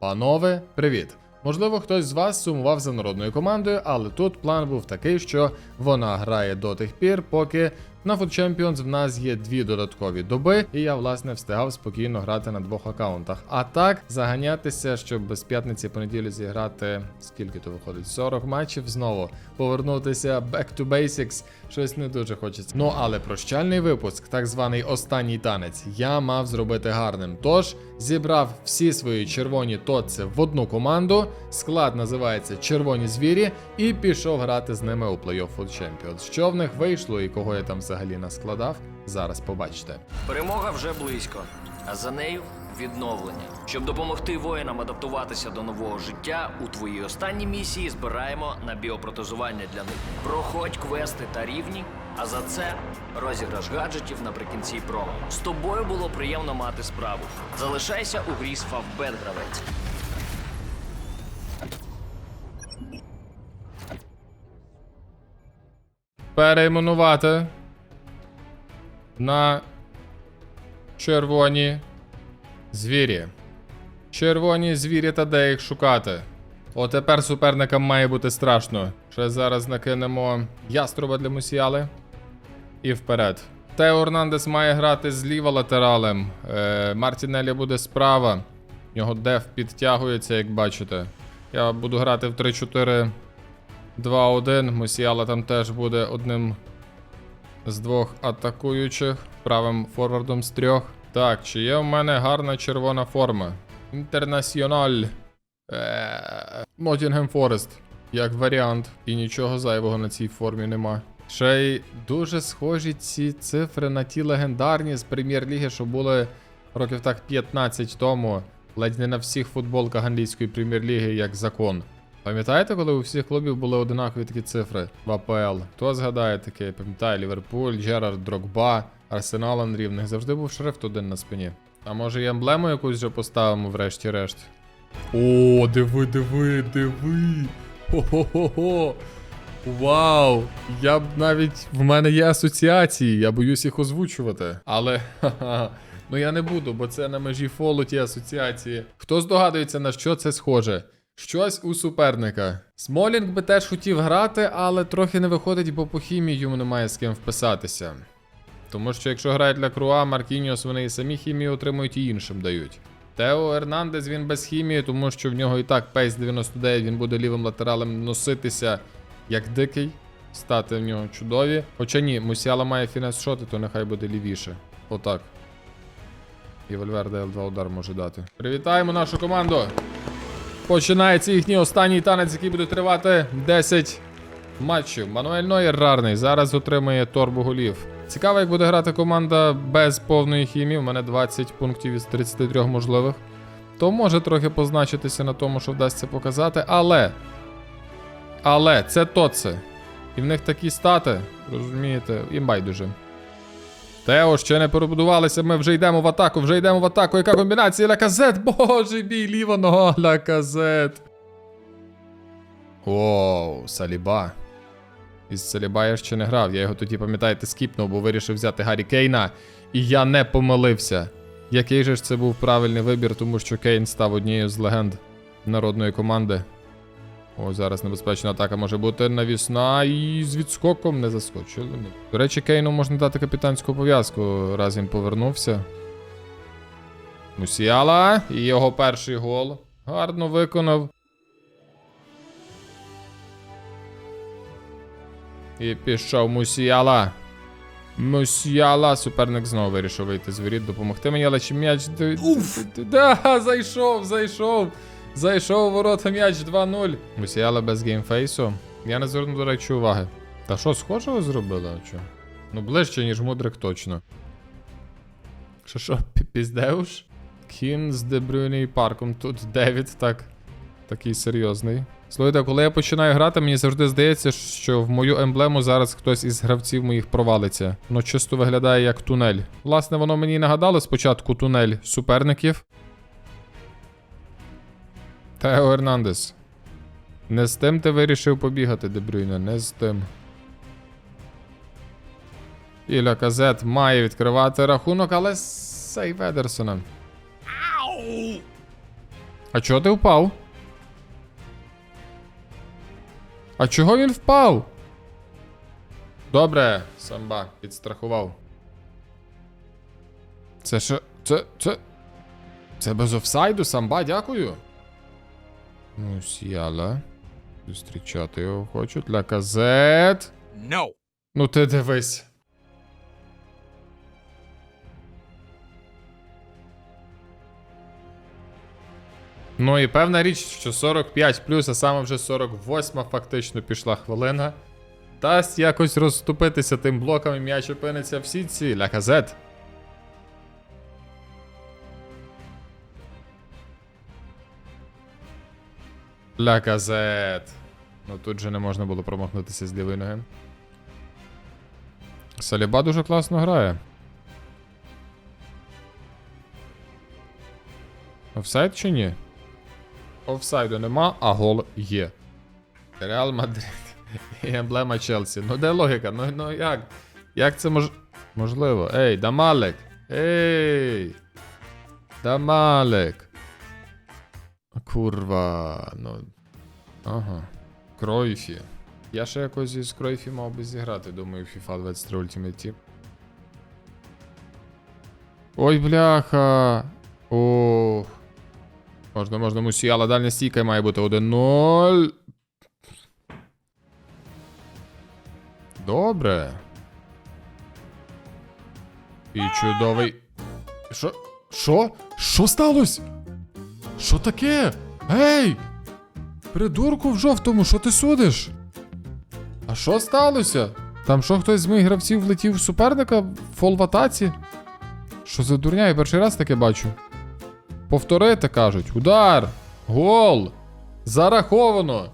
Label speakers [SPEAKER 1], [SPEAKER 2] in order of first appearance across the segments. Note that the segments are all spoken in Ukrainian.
[SPEAKER 1] Панове, привіт! Можливо, хтось з вас сумував за народною командою, але тут план був такий, що вона грає до тих пір, поки на Food Champions в нас є дві додаткові доби, і я власне встигав спокійно грати на двох аккаунтах. А так заганятися, щоб без п'ятниці по неділю зіграти скільки то виходить? 40 матчів знову повернутися back to basics, щось не дуже хочеться. Ну але прощальний випуск, так званий останній танець, я мав зробити гарним. Тож зібрав всі свої червоні тоци в одну команду. Склад називається Червоні звірі, і пішов грати з ними у плей-офф Food Champions. Що в них вийшло і кого я там взагалі наскладав, зараз побачите.
[SPEAKER 2] Перемога вже близько, а за нею відновлення. Щоб допомогти воїнам адаптуватися до нового життя, у твоїй останній місії збираємо на біопротезування для них. Проходь квести та рівні, а за це розіграш гаджетів наприкінці промо. З тобою було приємно мати справу. Залишайся у грі з Фавбет гравець.
[SPEAKER 1] Перейменувати на червоні звірі. Червоні звірі та де їх шукати. О, тепер суперникам має бути страшно. Ще зараз накинемо яструба для мусіали. І вперед. Тео Орнандес має грати зліва латералем. Е, Мартінелі буде справа. В нього деф підтягується, як бачите. Я буду грати в 3-4. 2-1. Мусіала там теж буде одним з двох атакуючих. Правим форвардом з трьох. Так, чи є в мене гарна червона форма? Інтернаціональ. Ноттінгем Форест. Як варіант. І нічого зайвого на цій формі нема. Ще й дуже схожі ці цифри на ті легендарні з прем'єр-ліги, що були років так 15 тому. Ледь не на всіх футболках англійської прем'єр-ліги як закон. Пам'ятаєте, коли у всіх клубів були одинакові такі цифри в АПЛ? Хто згадає таке? Пам'ятаю, Ліверпуль, Джерард, Дрогба, Арсенал Андрій, в завжди був шрифт один на спині. А може і емблему якусь вже поставимо врешті-решт? О, диви, диви, диви. Хо-хо-хо-хо. Вау! Я б навіть в мене є асоціації, я боюсь їх озвучувати. Але ха-ха, ну я не буду, бо це на межі фолу ті асоціації. Хто здогадується, на що це схоже? Щось у суперника. Смолінг би теж хотів грати, але трохи не виходить, бо по хімії йому немає з ким вписатися. Тому що якщо грають для Круа, Маркініос, вони і самі хімію отримують і іншим дають. Тео Ернандес він без хімії, тому що в нього і так пейс 99, він буде лівим латералем носитися як дикий. Стати в нього чудові. Хоча ні, Мусіала має фінес шоти, то нехай буде лівіше. Отак. І Вальверде L2 удар може дати. Привітаємо нашу команду! Починається їхній останній танець, який буде тривати 10 матчів. Мануель Нойер рарний. Зараз отримує торбу голів. Цікаво, як буде грати команда без повної хімії. У мене 20 пунктів із 33 можливих. То може трохи позначитися на тому, що вдасться показати, але. Але це тоце. І в них такі стати, розумієте, їм байдуже. Тео ще не перебудувалися, ми вже йдемо в атаку, вже йдемо в атаку. Яка комбінація? Лаказет! Боже мій, ліва нога, лаказет. Оу, Саліба. Із Саліба я ще не грав. Я його тоді, пам'ятаєте, скіпнув, бо вирішив взяти Гаррі Кейна. І я не помилився. Який же ж це був правильний вибір, тому що Кейн став однією з легенд народної команди. О, зараз небезпечна атака може бути навісна і з відскоком не заскочили. До речі, Кейну можна дати капітанську пов'язку, раз він повернувся. Мусіала і його перший гол. Гарно виконав. І пішов Мусіала. Мусіала. Суперник знову вирішив вийти з воріт, допомогти мені, але чи м'яч. Уф! Да, зайшов, зайшов. Зайшов у ворота м'яч 2-0. Мусіала без геймфейсу. Я не звернув, до речі, уваги. Та що, схожого зробила? а? Ну, ближче, ніж мудрик, точно. Що що, пі- піздеуш? Кін з Дебрюні і парком. Тут Девід так. Такий серйозний. Слухайте, коли я починаю грати, мені завжди здається, що в мою емблему зараз хтось із гравців моїх провалиться. Воно чисто виглядає як тунель. Власне, воно мені нагадало спочатку тунель суперників. Тео Ернандес. Не з тим ти вирішив побігати, Дебрюйне, не з тим. І Ляказет має відкривати рахунок, але з Сей Ведерсона. А чого ти впав? А чого він впав? Добре, самба, підстрахував. Це що? Це. Це. Це без офсайду, самба, дякую. Ну, сіяла. Зустрічати його хочуть. Для казет.
[SPEAKER 3] No.
[SPEAKER 1] Ну ти дивись. Ну і певна річ, що 45 плюс, а саме вже 48 фактично пішла хвилина. Дасть якось розступитися тим блоком і м'яч опиниться в сітці. Ля казет. Ля казет. Ну тут же не можна було промахнутися з лівої ноги. Саліба дуже класно грає. Офсайд чи ні? Офсайду нема, а гол є. Реал Мадрид і емблема Челсі. Ну де логіка? Ну, ну як? Як це мож... можливо? Ей, Дамалек! Ей! Дамалек! Курва, ну. Ага. Кройфі. Я ще якось із Кройфі мав би зіграти, думаю, FIFA 23 Ultimate Team. Ой, бляха. Ох. Можна, можна, Мусіала дальня стійка має бути 1-0. Добре. І чудовий. Що? Що? Що сталося? Що таке? Гей! Придурку в жовтому, що ти судиш? А що сталося? Там що хтось з моїх гравців влетів в суперника в фол в атаці? Що за дурня? Я перший раз таке бачу. Повторити кажуть. Удар! Гол! Зараховано!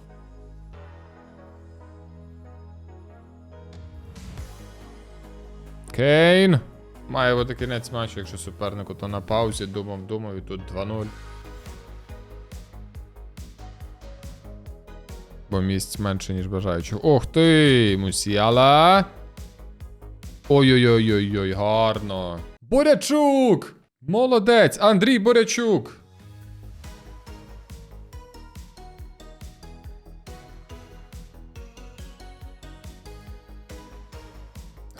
[SPEAKER 1] Кейн! Має бути кінець матчу, якщо супернику то на паузі, думав, думав, і тут 2-0. Бо місць менше, ніж бажаючих. Ох ти, Мусіала. Ой-ой-ой-ой-ой, гарно. Борячук! Молодець! Андрій Борячук!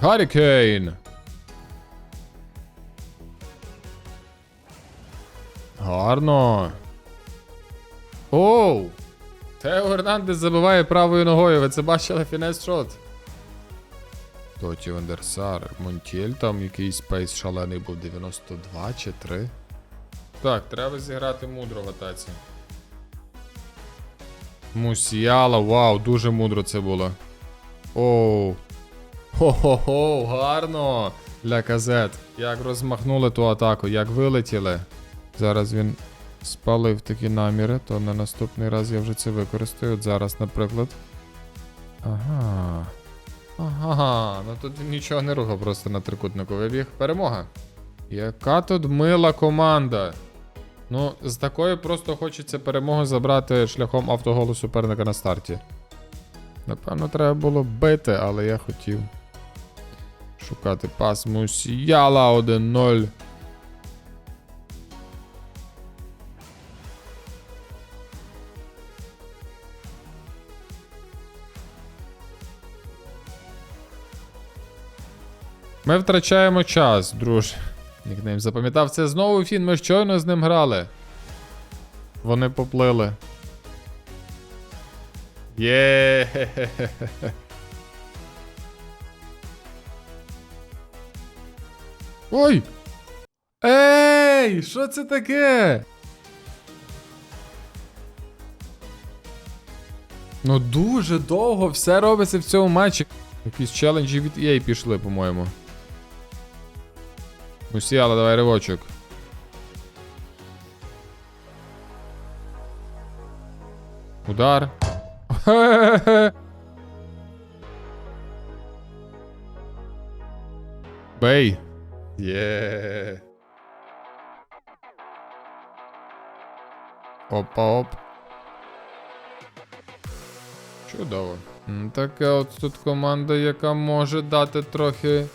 [SPEAKER 1] Гаррі Гарно. Оу! Тео Гернандес забиває правою ногою. Ви це бачили фінес шот? Тоті Вандерсар. Монтєль там якийсь пейс шалений був 92 чи 3. Так, треба зіграти мудро в атаці. Мусіяла, вау, дуже мудро це було. Оу. Хо-хо-хо, гарно! Для казет. Як розмахнули ту атаку, як вилетіли. Зараз він спалив такі наміри, то на наступний раз я вже це використаю. От зараз, наприклад. Ага. Ага, ну тут нічого не рухав, просто на трикутнику вибіг. Перемога. Яка тут мила команда. Ну, з такою просто хочеться перемогу забрати шляхом автоголу суперника на старті. Напевно, треба було бити, але я хотів шукати пас Мусіяла 1-0. Ми втрачаємо час, друже. Нікнейм запам'ятав це знову фін, ми щойно з ним грали. Вони поплили. Є. Ой! Ей! Що це таке? Ну дуже довго все робиться в цьому матчі. Якісь челенджі від EA пішли, по-моєму. Мусіала, давай ривочок. Удар. Бей. Є. Опа, оп. Чудово. Така от тут команда, яка може дати трохи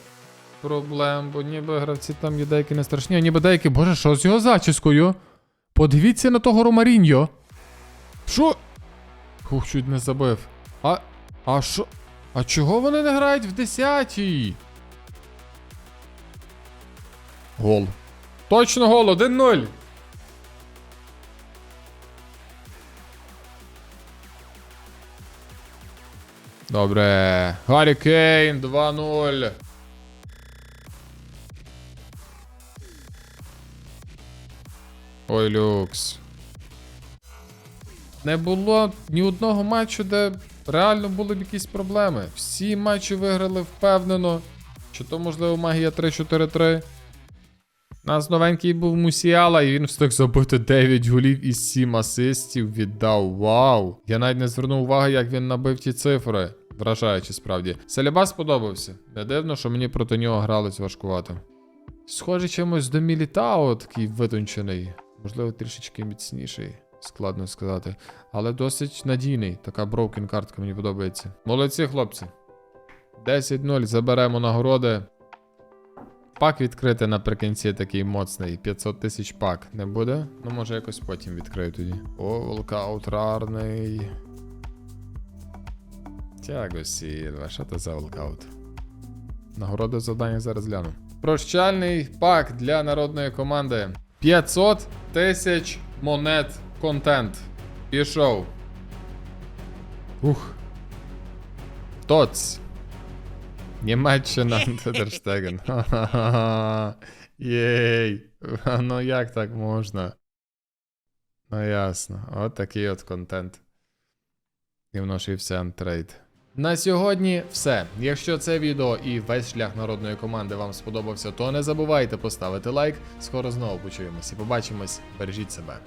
[SPEAKER 1] проблем, бо ніби гравці там є деякі не страшні, а ніби деякі, боже, що з його зачіскою? Подивіться на того Ромаріньо. Що? Ух, чуть не забив. А. А що? А чого вони не грають в 10-й? Гол. Точно гол, 1-0. Добре. Гаррі Кейн 2-0. Ой, люкс. Не було ні одного матчу, де реально були б якісь проблеми. Всі матчі виграли впевнено. Чи то, можливо, магія 3-4-3. У нас новенький був Мусіала, і він встиг забити 9 голів і 7 асистів. Віддав. Вау! Я навіть не звернув уваги, як він набив ті цифри. Вражаючи справді. Селіба сподобався. Не дивно, що мені проти нього гралось важкувато. Схоже чимось до Мілітао, такий витончений. Можливо, трішечки міцніший. Складно сказати. Але досить надійний. Така броукен картка мені подобається. Молодці, хлопці. 10-0, заберемо нагороди. Пак відкрити наприкінці такий моцний. 500 тисяч пак. Не буде? Ну, може, якось потім відкрию тоді. О, волкаут рарний. Тяго Сільва, що це за волкаут? Нагороди завдання зараз гляну. Прощальний пак для народної команди. 500 тисяч монет контент. Пішов. Ух. Тоц. Німеччина Тедерштеген. Ха-ха-ха. Єй. Ну як так можна? Ну ясно. От такий от контент. І вношився антрейд. На сьогодні все. Якщо це відео і весь шлях народної команди вам сподобався, то не забувайте поставити лайк. Скоро знову почуємось і побачимось. Бережіть себе.